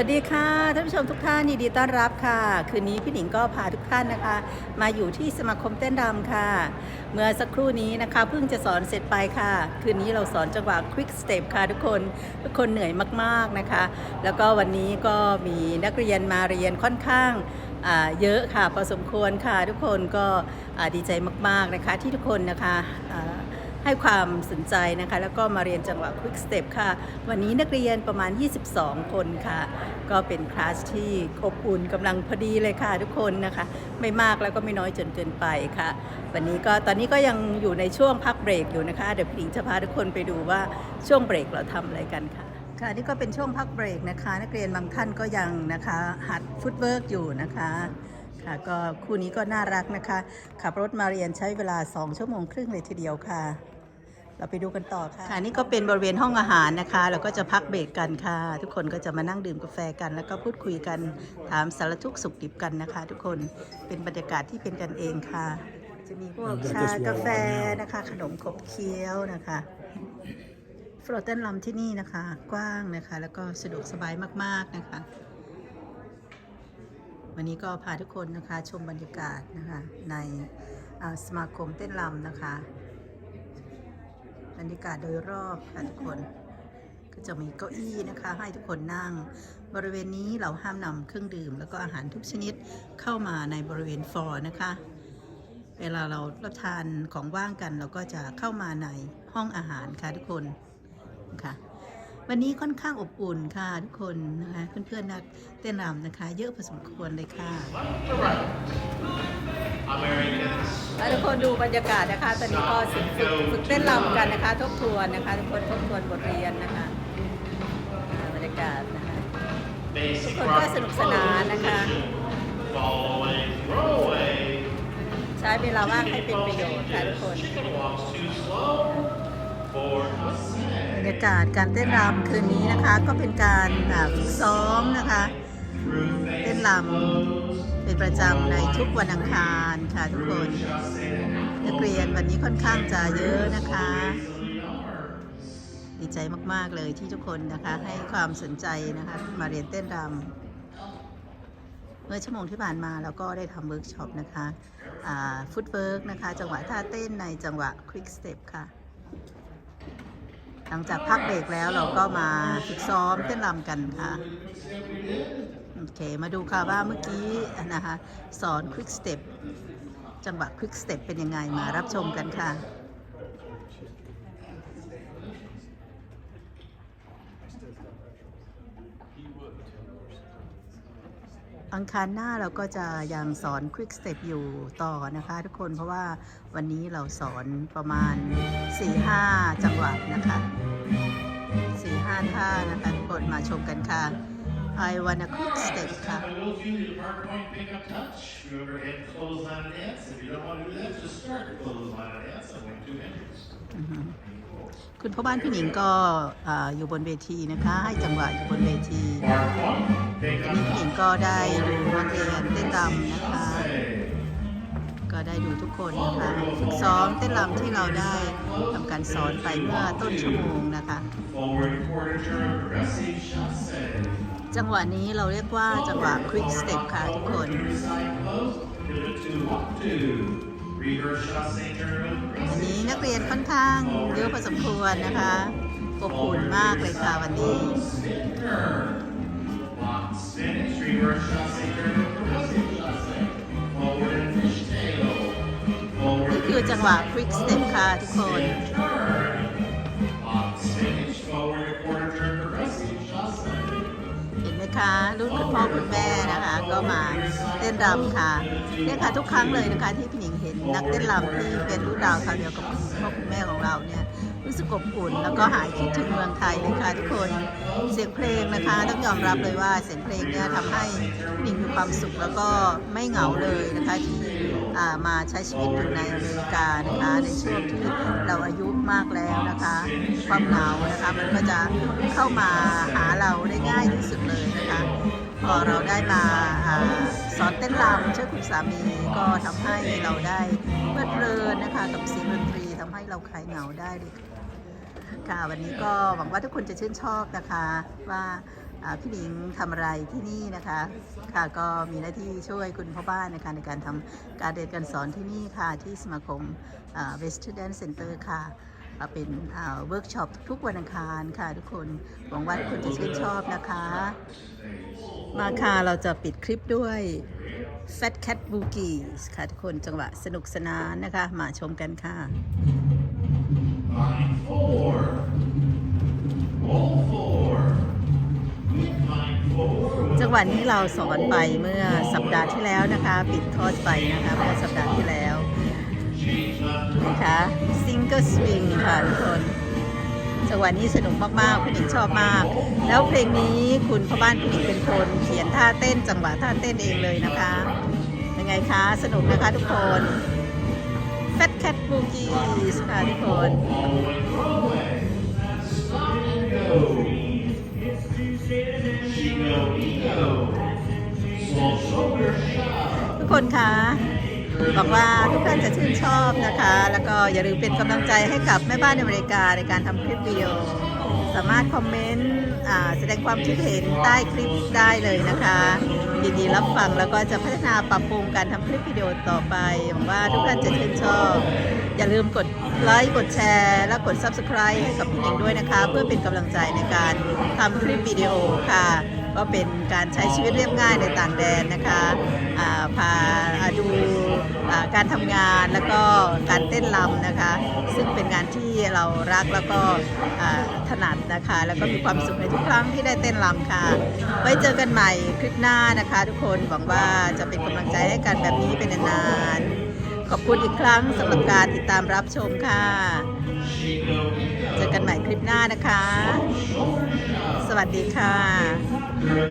วัสดีค่ะท่านผู้ชมทุกท่านยินดีต้อนรับค่ะ คืนนี้พี่หนิงก็พาทุกท่านนะคะ มาอยู่ที่สมาคมเต้นรำค่ะ เมื่อสักครู่นี้นะคะเพิ่งจะสอนเสร็จไปค่ะ คืนนี้เราสอนจังหวะ quick step ค่ะทุกคนทุกคนเหนื่อยมากๆนะคะ แล้วก็วันนี้ก็มีนักเรียนมาเรียนค่อนข้างเยอะค่ะพอสมควรค่ะ ทุกคนก็ดีใจมากๆนะคะ ที่ทุกคนนะคะ ให้ความสนใจนะคะ แล้วก็มาเรียนจังหวะ Quick Step ค่ะ วันนี้นักเรียนประมาณ 22 คนค่ะ ก็เป็นคลาสที่อบอุ่นกำลังพอดีเลยค่ะทุกคนนะคะ ไม่มากแล้วก็ไม่น้อยจนเกินไปค่ะ วันนี้ก็ตอนนี้ก็ยังอยู่ในช่วงพักเบรกอยู่นะคะ เดี๋ยวพี่หญิงจะพาทุกคนไปดูว่าช่วงเบรกเราทำอะไรกันค่ะค่ะนี่ก็เป็นช่วงพักเบรกนะคะ นักเรียนบางท่านก็ยังนะคะ หัดฟุตเวิร์กอยู่นะคะ ค่ะก็คู่นี้ก็น่ารักนะคะ ขับรถมาเรียนใช้เวลา 2 ชั่วโมงครึ่งเลยทีเดียวค่ะ เราไปดูกันต่อค่ะค่ะนี่ก็เป็นบริเวณห้องอาหารนะคะ เราก็จะพักเบรกกันค่ะ ทุกคนก็จะมานั่งดื่มกาแฟกัน แล้วก็พูดคุยกันถามสารทุกข์สุขดิบกันนะคะ ทุกคนเป็นบรรยากาศที่เป็นกันเองค่ะ จะมีพวกชากาแฟนะคะ ขนมขบเคี้ยวนะคะฟลอเต้นลำที่นี่นะคะ กว้างนะคะ แล้วก็สะดวกสบายมากๆนะคะ วันนี้ก็พาทุกคนนะคะชมบรรยากาศนะคะในสมาคมเต้นรำนะคะ บรรยากาศโดยรอบค่ะทุกคน ก็จะมีเก้าอี้นะคะ ให้ทุกคนนั่ง บริเวณนี้เราห้ามนำเครื่องดื่ม แล้วก็อาหารทุกชนิดเข้ามาในบริเวณฟอร์นะคะ เวลาเรารับทานของว่างกัน เราก็จะเข้ามาในห้องอาหารค่ะทุกคนค่ะ วันนี้ค่อนข้างอบอุ่นค่ะทุกคนนะคะเพื่อนๆนักเต้นรำนะคะ เยอะพอสมควรเลยค่ะทุกคนดูบรรยากาศนะคะ ตอนนี้ก็ฝึกฝึกฝึกเต้นรำกันนะคะทบทวนนะคะ ทุกคนทบทวนบทเรียนนะคะอ่าบรรยากาศนะคะทุกคนก็สนุกสนานนะคะใช้เวลาว่างให้เป็นประโยชน์ค่ะทุกคนบรร ยากาศการเต้นรำคืนนี้นะคะ ก็เป็นการฝึกซ้อมนะคะ เต้นรำเป็นประจำในทุกวันอังคารค่ะทุกคนนักเรียนวันนี้ค่อนข้างจะเยอะนะคะ ดีใจมากๆเลยที่ทุกคนนะคะให้ความสนใจนะคะมาเรียนเต้นรำเมื่อชั่วโมงที่ผ่านมาเราก็ได้ทำเวิร์กช็อปนะคะฟุตเวิร์กนะคะ จังหวะท่าเต้นในจังหวะควิกสเต็ปค่ะ หลังจากพักเบรกแล้วเราก็มาฝึกซ้อมเต้นรำกันค่ะ โอเค มาดูค่ะว่าเมื่อกี้นะคะ สอนควิกสเต็ปจังหวะควิกสเต็ปเป็นยังไงมารับชมกันค่ะ อังคารหน้าเราก็จะยังสอน Quick Step อยู่ต่อนะคะทุกคนเพราะว่าวันนี้เราสอนประมาณ 4-5 จังหวะนะคะ 4-5 ท่านะคะทุกคนมาชมกันค่ะ I wanna quick step ค่ะ คุณพ่อบ้านพี่หนิงก็อยู่บนเวทีนะคะให้จังหวะอยู่บนเวทีอนนี้พี่หนิงก็ได้ดูนักเรียนเต้นรำนะคะ ก็ได้ดูทุกคนนะคะฝึกซ้อมเต้นรำที่เราได้ทำการสอนไปเมื่อต้นชั่วโมงนะคะ จังหวะนี้เราเรียกว่าจังหวะ quick step ค่ะทุกคน วันนี้นักเรียนค่อนข้างเยอะพอสมควรนะคะอบอุ่นมากเลยค่ะวันนี้ นี่คือจังหวะ quick step ค่ะทุกคน นไหมคะรุ่นคุณพ่อคุณแม่นะคะ ก็มาเต้นรำค่ะเนี่ยค่ะทุกครั้งเลยนะคะที่พี่หนิงเห็นนักเต้นรำที่เป็นรุ่นดาวคราวเดียวกับคุณพ่อคุณแม่ของเราเนี่ยรู้สึกอบอุ่นแล้วก็หายคิดถึงเมืองไทยเลยค่ะทุกคนเสียงเพลงนะคะต้องยอมรับเลยว่าเสียงเพลงเนี่ยทำให้พี่หนิงมีความสุขแล้วก็ไม่เหงาเลยนะคะที่ มาใช้ชีวิตอยู่ในอเมริกานะคะในช่วงที่เราอายุมากแล้วนะคะ ความหงาวนะคะมันก็จะเข้ามาหาเราได้ง่ายที่สุดเลยนะคะพอเราได้มาอสอนเต้นรำช่วยคุณสามีก็ทำให้เราได้เพลิดเพลินนะคะกับเสียงดนตรีทำให้เราคลายเหงาได้เลยค่ะวันนี้ก็หวังว่าทุกคนจะชื่นชอบนะคะว่า พี่หนิงทำอะไรที่นี่นะคะ ค่ะก็มีหน้าที่ช่วยคุณพ่อบ้านนะคะในการทำการเรียนการสอนที่นี่ค่ะที่สมาคมเวสต์แดนเซ็นเตอร์ค่ะเป็นเวิร์กช็อปทุกวันอังคารค่ะ ทุกคนหวังว่าทุกคนจะชื่นชอบนะคะ มาค่ะเราจะปิดคลิปด้วย Fat Cat Boogies ค่ะ ทุกคนจังหวะสนุกสนานนะคะ มาชมกันค่ะ วะนี้เราสอนไปเมื่อสัปดาห์ที่แล้วนะคะ ปิดคอร์สไปนะคะเมื่อสัปดาห์ที่แล้วนะคะ Single Swing ค่ะทุกคนจังหวะนี้สนุกมากๆผู้หญิงชอบมาก แล้วเพลงนี้คุณพ่อบ้านผู้หญิงเป็นคนเขียนท่าเต้นจังหวะท่าเต้นเองเลยนะคะยังไงคะสนุกนะคะทุกคน Fat Cat Boogies ค่ะทุกคน ทุกคะหวังว่าทุกท่านจะชื่นชอบนะคะ แล้วก็อย่าลืมเป็นกำลังใจให้กับแม่บ้านในอเมริกาในการทำคลิปวิดีโอ สามารถคอมเมนต์แสดงความคิดเห็นใต้คลิปได้เลยนะคะยินดีรับฟังแล้วก็จะพัฒนาปรับปรุงการทำคลิปวิดีโอต่อไปหวังว่าทุกท่านจะชื่นชอบ อย่าลืมกดไลค์กดแชร์ และกด Subscribe ให้กับพี่หนิงด้วยนะคะ เพื่อเป็นกำลังใจในการทำคลิปวิดีโอค่ะ ก็เป็นการใช้ชีวิตเรียบง่ายในต่างแดนนะคะพา การทำงานแล้วก็การเต้นรำนะคะ ซึ่งเป็นงานที่เรารักแล้วก็ถนัดนะคะ แล้วก็มีความสุขในทุกครั้งที่ได้เต้นรำค่ะ ไว้เจอกันใหม่คลิปหน้านะคะ ทุกคนหวังว่าจะเป็นกำลังใจให้กันแบบนี้เป็นนานๆขอบคุณอีกครั้งสำหรับการติดตามรับชมค่ะ เจอกันใหม่คลิปหน้านะคะ สวัสดีค่ะ